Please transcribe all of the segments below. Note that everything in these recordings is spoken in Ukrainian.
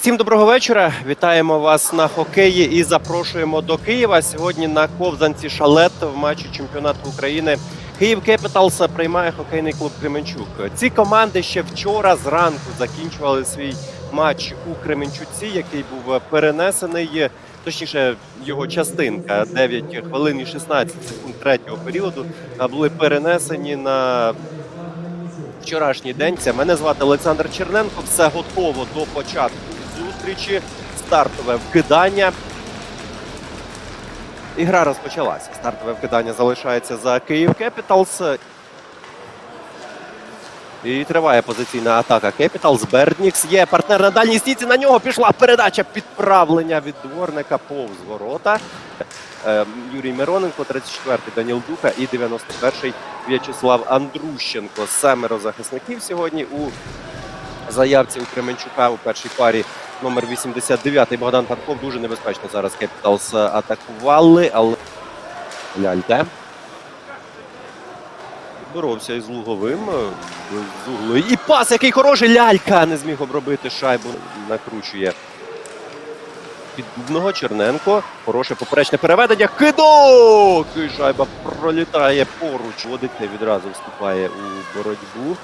Усім доброго вечора. Вітаємо вас на хокеї і запрошуємо до Києва. Сьогодні на ковзанці Шалет в матчі чемпіонату України. Київ Кепіталс приймає хокейний клуб Кременчук. Ці команди ще вчора зранку закінчували свій матч у Кременчуці, який був перенесений. Точніше, його частинка 9 хвилин і 16 секунд третього періоду були перенесені на вчорашній день. Це мене звати Олександр Черненко. Все готово до початку зустрічі. Стартове вкидання. Ігра розпочалася. Стартове вкидання залишається за Київ Кепіталс. І триває позиційна атака Кепіталс. Берднікс є партнер на дальній стійці. На нього пішла передача підправлення від дворника повз ворота. Е, Юрій Мироненко, 34-й Даніл Духа і 91-й В'ячеслав Андрущенко. Семеро захисників сьогодні у заявці у Кременчука у першій парі номер 89-й Богдан Парков. Дуже небезпечно зараз Кепіталс атакували, але Лялька. Боровся із Луговим. е, З углу. І пас, який хороший лялька! Не зміг обробити шайбу. Накручує під Дубного Черненко. Хороше поперечне переведення. Кидок! І шайба пролітає поруч. Водить не відразу вступає у боротьбу.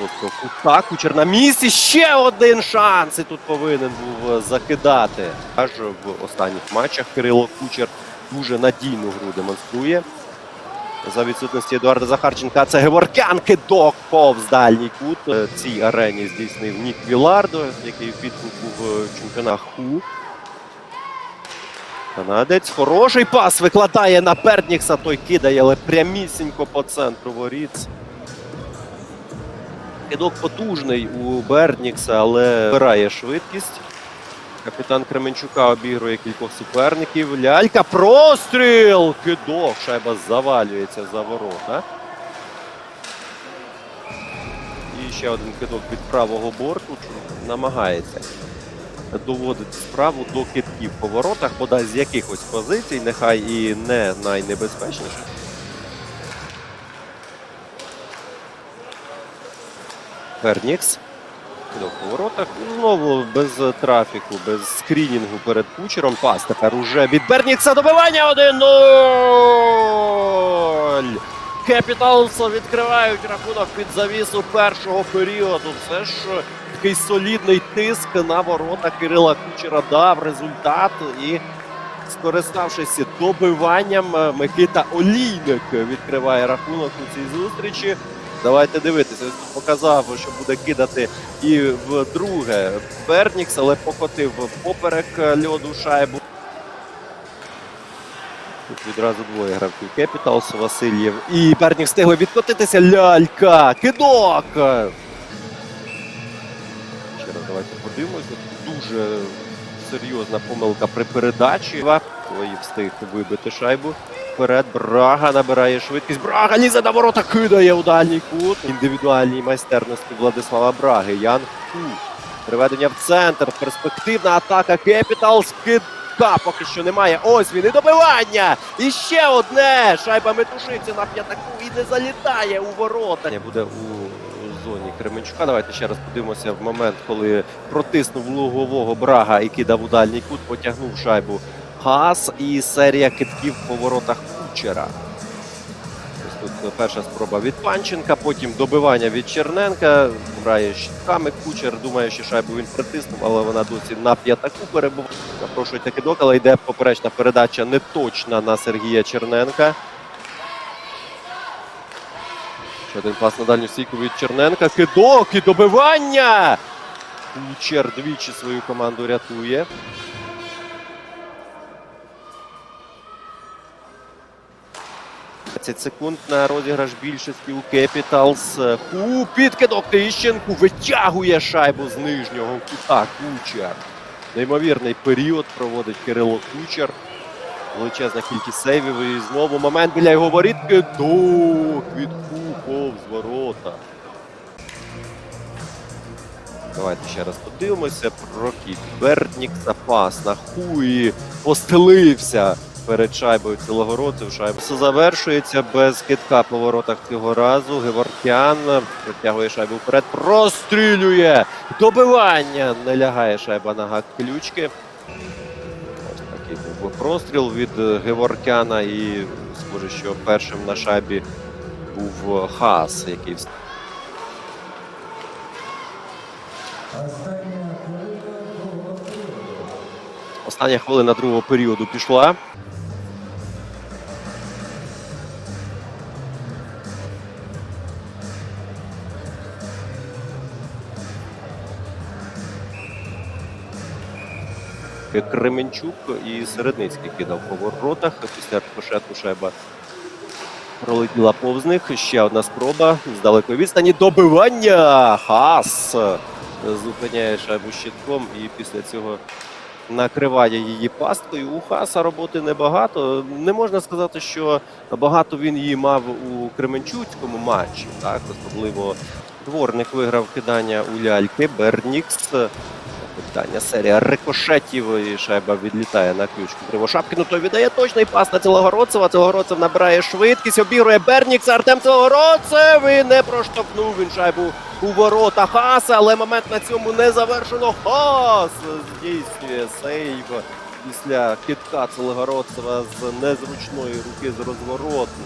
Гострого. Кучер на місці. Ще один шанс. І тут повинен був закидати. Аж в останніх матчах Кирило Кучер дуже надійну гру демонструє. За відсутності Едуарда Захарченка це Геворкян кидок повз дальній кут. Е, Цій арені здійснив Нік Вілардо, який в підсумку в чемпіонах Ху. Канадець хороший пас викладає на Берднікса. Той кидає, але прямісінько по центру воріт. Кидок потужний у Берднікса, але вбирає швидкість. Капітан Кременчука обігрує кількох суперників. Лялька, простріл! Кидок. Шайба завалюється за ворота. І ще один кидок від правого борту. Намагається доводити справу до китків по воротах, бодай з якихось позицій, нехай і не найнебезпечніше. Фернікс. По воротах. Знову без трафіку, без скрінінгу перед кучером. Пас тепер уже від Бернікса добивання 1-0. Кепіталс відкривають рахунок під завісу першого періоду. Це ж такий солідний тиск на ворота Кирила Кучера дав результат. І скориставшись добиванням, Микита Олійник відкриває рахунок у цій зустрічі. Давайте дивитися. Тут Показав, що буде кидати і вдруге Бернікс, але покотив поперек льоду шайбу. Тут відразу двоє гравців Кепіталс, Васильєв. І Бернікс встигли відкотитися. Лялька! Кидок! Ще раз давайте подивимося. Дуже серйозна помилка при передачі. Ой, встиг вибити шайбу. Вперед Брага набирає швидкість. Брага лізе на ворота, кидає у дальній кут. Індивідуальній майстерності Владислава Браги. Ян Ху. Приведення в центр. Перспективна атака Кепіталс. Кидка поки що немає. Ось він і добивання. І ще одне. Шайба метушиться на п'ятаку і не залітає у ворота. Не буде у зоні Кременчука. Давайте ще раз подивимося в момент, коли протиснув лугового Брага і кидав у дальній кут, потягнув шайбу Газ і серія китків по воротах Кучера. Ось тут перша спроба від Панченка, потім добивання від Черненка. Грає щитками Кучер. Думає, що шайбу він притиснув, але вона досі на п'ятаку перебуває. Запрошують таки док, але йде поперечна передача неточна на Сергія Черненка. Ще один пас на дальню стійку від Черненка. Кидок і добивання! Кучер двічі свою команду рятує. 20 секунд на розіграш більшості у Кепіталс. Ху, підкидок Тищенку витягує шайбу з нижнього кута Кучер. Неймовірний період проводить Кирило Кучер. Величезна кількість сейвів і знову момент біля його воріт. Кидок від Ху повз ворота. Давайте ще раз подивимося. Прохід Берднік запас на Хуї. Постелився перед шайбою Цілогородцев. Шайба Все завершується без китка по воротах цього разу. Геворкян притягує шайбу вперед, прострілює. Добивання. Не лягає шайба на гак ключки. Ось такий був простріл від Геворкяна. І схоже, що першим на шайбі був Хас, який Остання хвилина другого періоду пішла. Кременчук і Середницький кидав по воротах. Після рикошету шайба пролетіла повз них. Ще одна спроба з далекої відстані. Добивання! Хас зупиняє шайбу щитком і після цього накриває її пасткою. У Хаса роботи небагато. Не можна сказати, що багато він її мав у Кременчуцькому матчі. Так, особливо дворник виграв кидання у ляльки. Бернікс. Питання серія рикошетів і шайба відлітає на ключку Кривошапкіну. Той віддає точний пас на Цілогородцева. Цілогородцев набирає швидкість, обігрує Бернікс. Артем Цілогородцев і не проштовхнув він шайбу у ворота Хаса, але момент на цьому не завершено. Хас здійснює сейв після китка Цілогородцева з незручної руки з розвороту.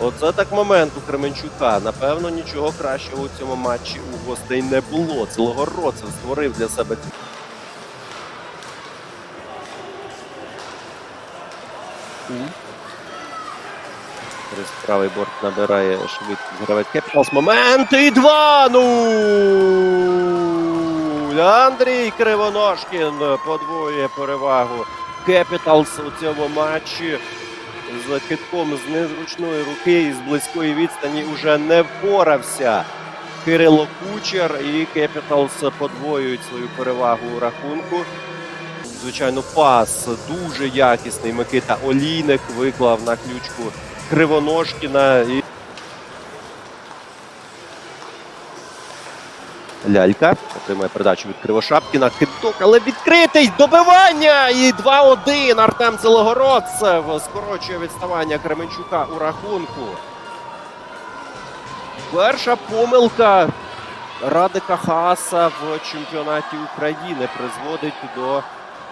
Оце так момент у Кременчука. Напевно, нічого кращого у цьому матчі у гостей не було. Цілогородцев створив для себе Через правий борт набирає швидкість гравець Кепіталс. Момент і 2-0! Андрій Кривоножкін подвоює перевагу Кепіталс у цьому матчі. З китком з незручної руки і з близької відстані уже не впорався. Кирило Кучер і Кепіталс подвоюють свою перевагу у рахунку. Звичайно, пас дуже якісний. Микита Олійник виклав на ключку Кривоножкіна і. Лялька отримає передачу від Кривошапкіна. Кидок, але відкритий добивання! І 2-1. Артем Целогородцев скорочує відставання Кременчука у рахунку. Перша помилка Радика Хааса в чемпіонаті України призводить до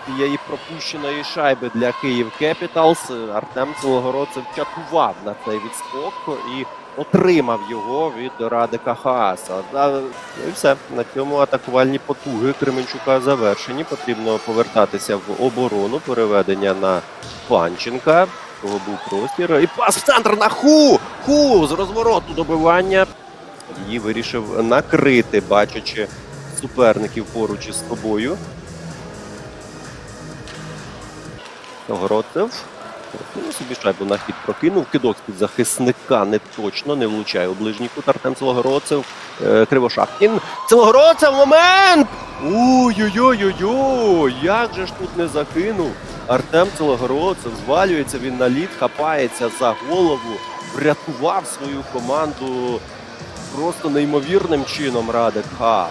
тієї пропущеної шайби для Київ Кепіталс. Артем Целогородцев чатував на цей відскок і отримав його від Радика Хааса. Ну І все. На цьому атакувальні потуги Кременчука завершені. Потрібно повертатися в оборону. Переведення на Панченка. Кого був простір. І пас в центр на ху! Ху з розвороту добивання. Її вирішив накрити, бачачи суперників поруч із тобою. Городцев. Ну, собі шайбу на хід прокинув. Кидок з-під захисника не точно, не влучає у ближній кут Артем Целогородцев. Е, Кривошапкін. Целогородцев момент! Ой-ой-ой-ой-ой! Як же ж тут не закинув? Артем Целогородцев звалюється він на лід, хапається за голову, врятував свою команду просто неймовірним чином Радик Хас.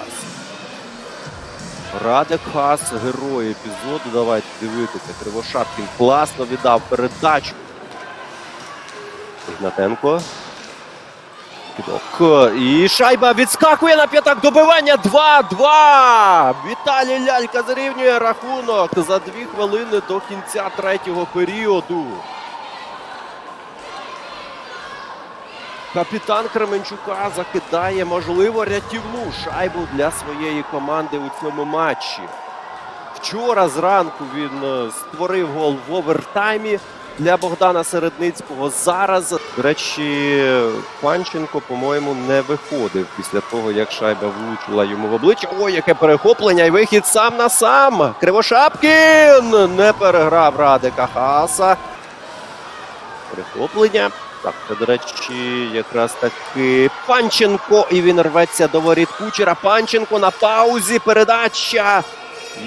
Радик Хас, герой епізоду. Давайте дивитися. Кривошапкін класно віддав передачу. Ігнатенко. Кидок. І шайба відскакує на п'ятак. Добивання 2-2. Віталій Лялька зарівнює рахунок за дві хвилини до кінця третього періоду. Капітан Кременчука закидає, можливо, рятівну шайбу для своєї команди у цьому матчі. Вчора зранку він е, створив гол в овертаймі для Богдана Середницького. Зараз, до речі, Панченко, по-моєму, не виходив після того, як шайба влучила йому в обличчя. Ой, яке перехоплення і вихід сам на сам. Кривошапкін не переграв Радика Хаса. Перехоплення. Так, це, до речі, якраз таки Панченко. І він рветься до воріт кучера. Панченко на паузі. Передача.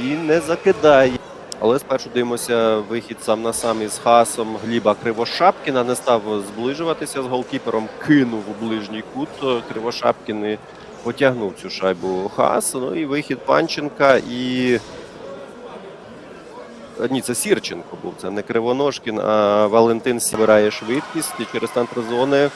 І не закидає. Але спершу дивимося вихід сам на сам із хасом Гліба Кривошапкіна. Не став зближуватися з голкіпером, кинув у ближній кут. Кривошапкін і потягнув цю шайбу хас. Ну і вихід Панченка і Ні, це Сірченко був. Це не Кривоножкін, а Валентин збирає швидкість і через центр зони.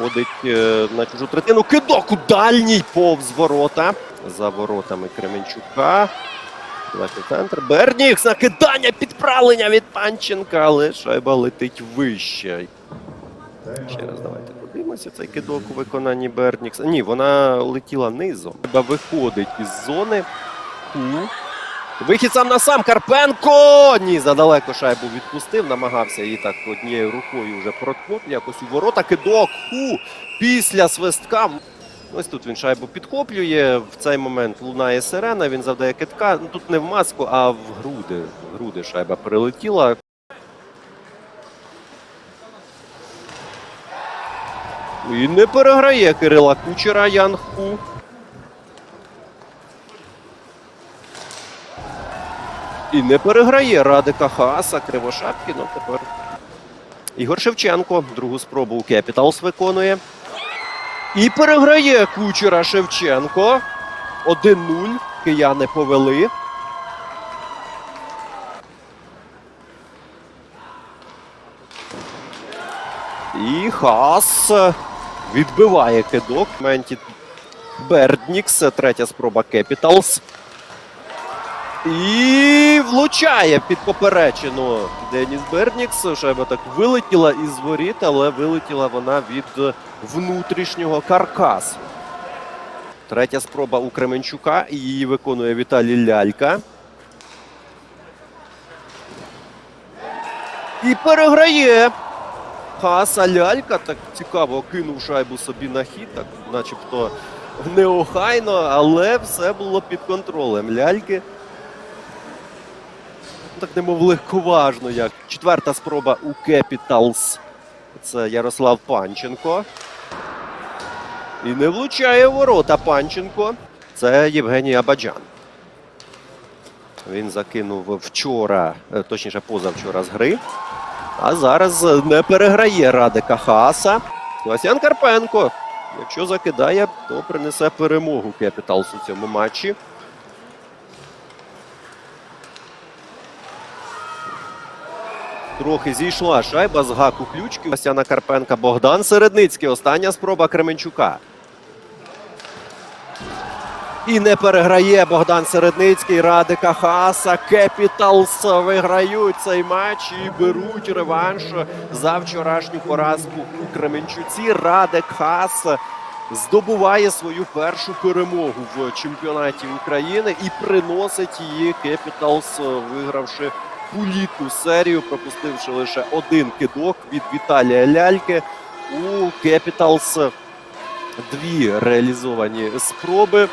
Ходить е, на чужу третину. Кидок у дальній повз ворота. За воротами Кременчука. Давайте центр. Бернікс накидання підправлення від Панченка, але шайба летить вище. Ще раз давайте подивимося цей кидок у виконанні Бернікса. Ні, вона летіла низом. Виходить із зони. Вихід сам на сам Карпенко! Ні, задалеко шайбу відпустив, намагався її так однією рукою вже проткнути. Якось у ворота кидок. Ху! Після свистка. Ось тут він шайбу підхоплює. В цей момент лунає сирена, він завдає китка. Ну, тут не в маску, а в груди. В груди шайба прилетіла. І не переграє Кирила Кучера Ян Ху. І не переграє Радика Хааса, Кривошапкіна тепер. Ігор Шевченко другу спробу у Кепіталс виконує. І переграє кучера Шевченко. 1-0. Кияни повели. І Хас відбиває кидок. В моменті Берднікс. Третя спроба Кепіталс. І влучає під поперечину Деніс Бернікс. Шайба так вилетіла із воріт, але вилетіла вона від внутрішнього каркасу. Третя спроба у Кременчука. Її виконує Віталій Лялька. І переграє. Хаса Лялька так цікаво кинув шайбу собі на хід, так начебто неохайно, але все було під контролем. Ляльки так немов легковажно, як четверта спроба у Capitals. Це Ярослав Панченко. І не влучає ворота Панченко. Це Євгеній Абаджан. Він закинув вчора, е, точніше, позавчора з гри. А зараз не переграє Радика Хааса. Васян Карпенко. Якщо закидає, то принесе перемогу Capitals у цьому матчі. Трохи зійшла шайба з гаку ключки. Васяна Карпенка Богдан Середницький. Остання спроба Кременчука. І не переграє Богдан Середницький. Радика Хаса. Кепіталс виграють цей матч і беруть реванш за вчорашню поразку у Кременчуці. Радик Хас здобуває свою першу перемогу в чемпіонаті України і приносить її Кепіталс, вигравши пулітну серію, пропустивши лише один кидок від Віталія Ляльки. У Кепіталс дві реалізовані спроби.